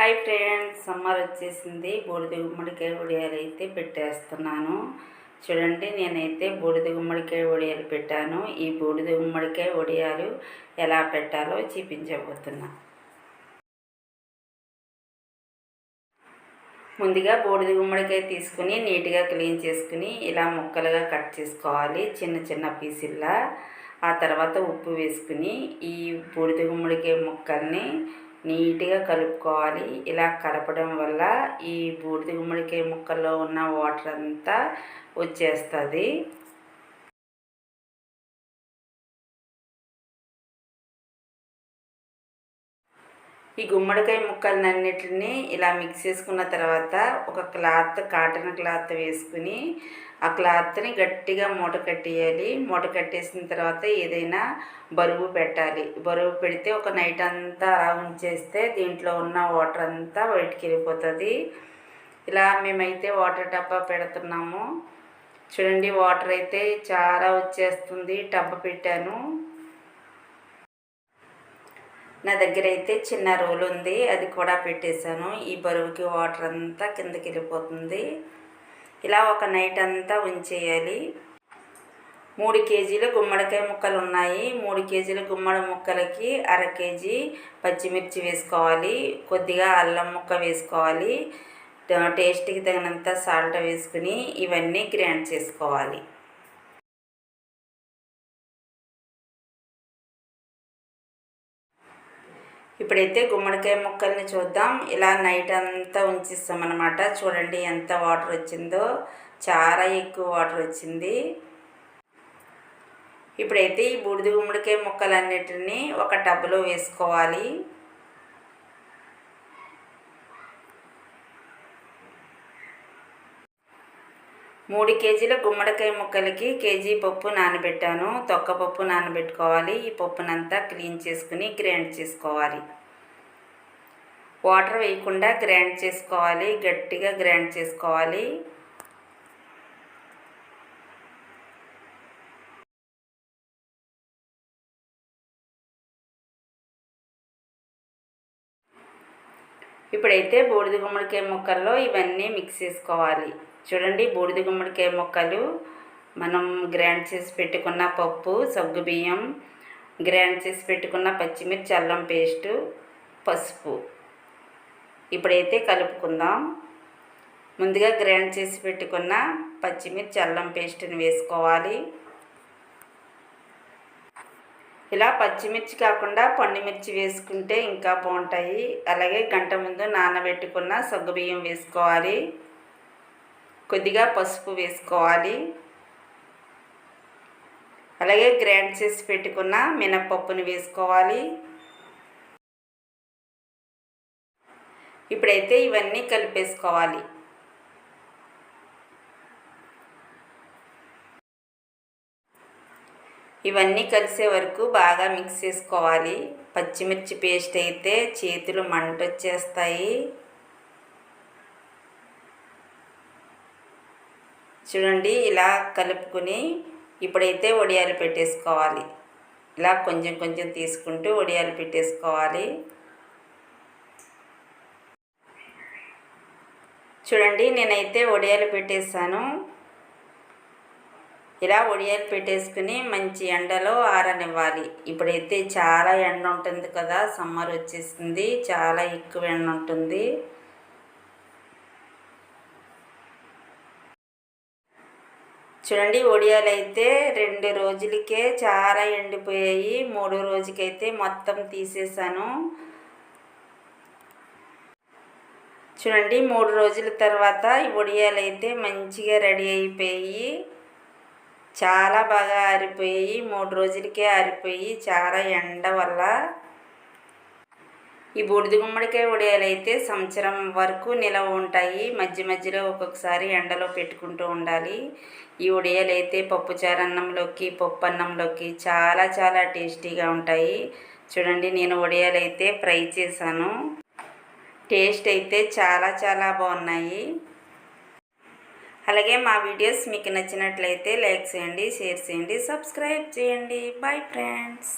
Hi friends summer వచ్చేసింది. బూడిద గుమ్మడికాయ వడియాలు అయితే పెట్టేస్తున్నాను. చూడండి నేనైతే బూడిద గుమ్మడికాయ వడియాలు పెట్టాను. ఈ బూడిద గుమ్మడికాయ వడియాలు ఎలా పెట్టాలో చూపించబోతున్నా. ముందుగా బూడిద గుమ్మడికాయ తీసుకుని నీట్గా క్లీన్ చేసుకుని ఇలా ముక్కలుగా కట్ చేసుకోవాలి చిన్న చిన్న పీసుల్లా. ఆ తర్వాత ఉప్పు వేసుకుని ఈ బూడిద గుమ్మడికాయ ముక్కల్ని నీట్గా కలుపుకోవాలి. ఇలా కలపడం వల్ల ఈ బూడిద గుమ్మడికాయ ముక్కల్లో ఉన్న వాటర్ అంతా వచ్చేస్తుంది. ఈ గుమ్మడికాయ ముక్కలన్నిటిని ఇలా మిక్స్ చేసుకున్న తర్వాత ఒక క్లాత్ కాటన్ క్లాత్ వేసుకుని ఆ క్లాత్ని గట్టిగా మూట కట్టేయాలి. మూట కట్టేసిన తర్వాత ఏదైనా బరువు పెట్టాలి. బరువు పెడితే ఒక నైట్ అంతా అలా ఉంచేస్తే దీంట్లో ఉన్న వాటర్ అంతా బయటికి వెళ్ళిపోతుంది. ఇలా మేమైతే వాటర్ డబ్బా పెడుతున్నాము. చూడండి వాటర్ అయితే చాలా వచ్చేస్తుంది. టబ్బ పెట్టాను. నా దగ్గర అయితే చిన్న రోల్ ఉంది అది కూడా పెట్టేశాను. ఈ బరువుకి వాటర్ అంతా కిందకి వెళ్ళిపోతుంది ఇలా ఒక నైట్ అంతా ఉంచేయాలి. మూడు కేజీల గుమ్మడికాయ ముక్కలు ఉన్నాయి మూడు కేజీల గుమ్మడి ముక్కలకి అర కేజీ పచ్చిమిర్చి వేసుకోవాలి. కొద్దిగా అల్లం ముక్క వేసుకోవాలి. టేస్ట్కి తగినంత సాల్ట్ వేసుకుని ఇవన్నీ గ్రైండ్ చేసుకోవాలి. ఇప్పుడైతే గుమ్మడికాయ ముక్కల్ని చూద్దాం. ఇలా నైట్ అంతా ఉంచిస్తామన్నమాట. చూడండి ఎంత వాటర్ వచ్చిందో. చాలా ఎక్కువ వాటర్ వచ్చింది. ఇప్పుడైతే ఈ బూడిద గుమ్మడికాయ ముక్కలన్నిటినీ ఒక టబ్లో వేసుకోవాలి. మూడు కేజీల గుమ్మడికాయ ముక్కలకి కేజీ పప్పు నానబెట్టాను. తొక్క పప్పు నానబెట్టుకోవాలి. ఈ పప్పునంతా క్లీన్ చేసుకుని గ్రైండ్ చేసుకోవాలి. వాటర్ వేయకుండా గ్రైండ్ చేసుకోవాలి. గట్టిగా గ్రైండ్ చేసుకోవాలి. ఇప్పుడైతే బూడిద గుమ్మడికాయ ముక్కల్లో ఇవన్నీ మిక్స్ చేసుకోవాలి. చూడండి బూడిద గుమ్మడికాయ ముక్కలు. మనం గ్రైండ్ చేసి పెట్టుకున్న పప్పు సగ్గు బియ్యం గ్రైండ్ చేసి పెట్టుకున్న పచ్చిమిర్చి అల్లం పేస్టు పసుపు. ఇప్పుడైతే కలుపుకుందాం. ముందుగా గ్రైండ్ చేసి పెట్టుకున్న పచ్చిమిర్చి అల్లం పేస్ట్ని వేసుకోవాలి. ఇలా పచ్చిమిర్చి కాకుండా పండుమిర్చి వేసుకుంటే ఇంకా బాగుంటాయి. అలాగే గంట ముందు నానబెట్టుకున్న సగ్గుబియ్యం వేసుకోవాలి. కొద్దిగా పసుపు వేసుకోవాలి. అలాగే గ్రైండ్ చేసి పెట్టుకున్న మినప్పప్పుని వేసుకోవాలి. ఇప్పుడైతే ఇవన్నీ కలిపేసుకోవాలి. ఇవన్నీ కలిసే వరకు బాగా మిక్స్ చేసుకోవాలి. పచ్చిమిర్చి పేస్ట్ అయితే చేతులు మంట చూడండి ఇలా కలుపుకుని ఇప్పుడైతే వడియాలు పెట్టేసుకోవాలి. ఇలా కొంచెం కొంచెం తీసుకుంటూ వడియాలు పెట్టేసుకోవాలి. చూడండి నేనైతే వడియాలు పెట్టేశాను. ఇలా వడియాలు పెట్టేసుకుని మంచి ఎండలో ఆరనివ్వాలి. ఇప్పుడైతే చాలా ఎండ ఉంటుంది కదా సమ్మర్ వచ్చేసింది చాలా ఎక్కువ ఎండ ఉంటుంది. చూడండి ఒడియాలు అయితే రెండు రోజులకే చాలా ఎండిపోయాయి. మూడో రోజుకైతే మొత్తం తీసేసాను. చూడండి మూడు రోజుల తర్వాత ఈ వడియాలు అయితే మంచిగా రెడీ అయిపోయి చాలా బాగా ఆరిపోయి మూడు రోజులకే ఆరిపోయి చాలా ఎండ వల్ల. ఈ బూడిద గుమ్మడికాయ వడియాలు అయితే సంవత్సరం వరకు నిలవ ఉంటాయి. మధ్య మధ్యలో ఒక్కొక్కసారి ఎండలో పెట్టుకుంటూ ఉండాలి. ఈ వడియాలు అయితే పప్పుచారు అన్నంలోకి పప్పు అన్నంలోకి చాలా చాలా టేస్టీగా ఉంటాయి. చూడండి నేను వడియాలు అయితే ఫ్రై చేశాను. టేస్ట్ అయితే చాలా చాలా బాగున్నాయి. అలాగే మా వీడియోస్ మీకు నచ్చినట్లయితే లైక్ చేయండి షేర్ చేయండి సబ్స్క్రైబ్ చేయండి. Bye friends.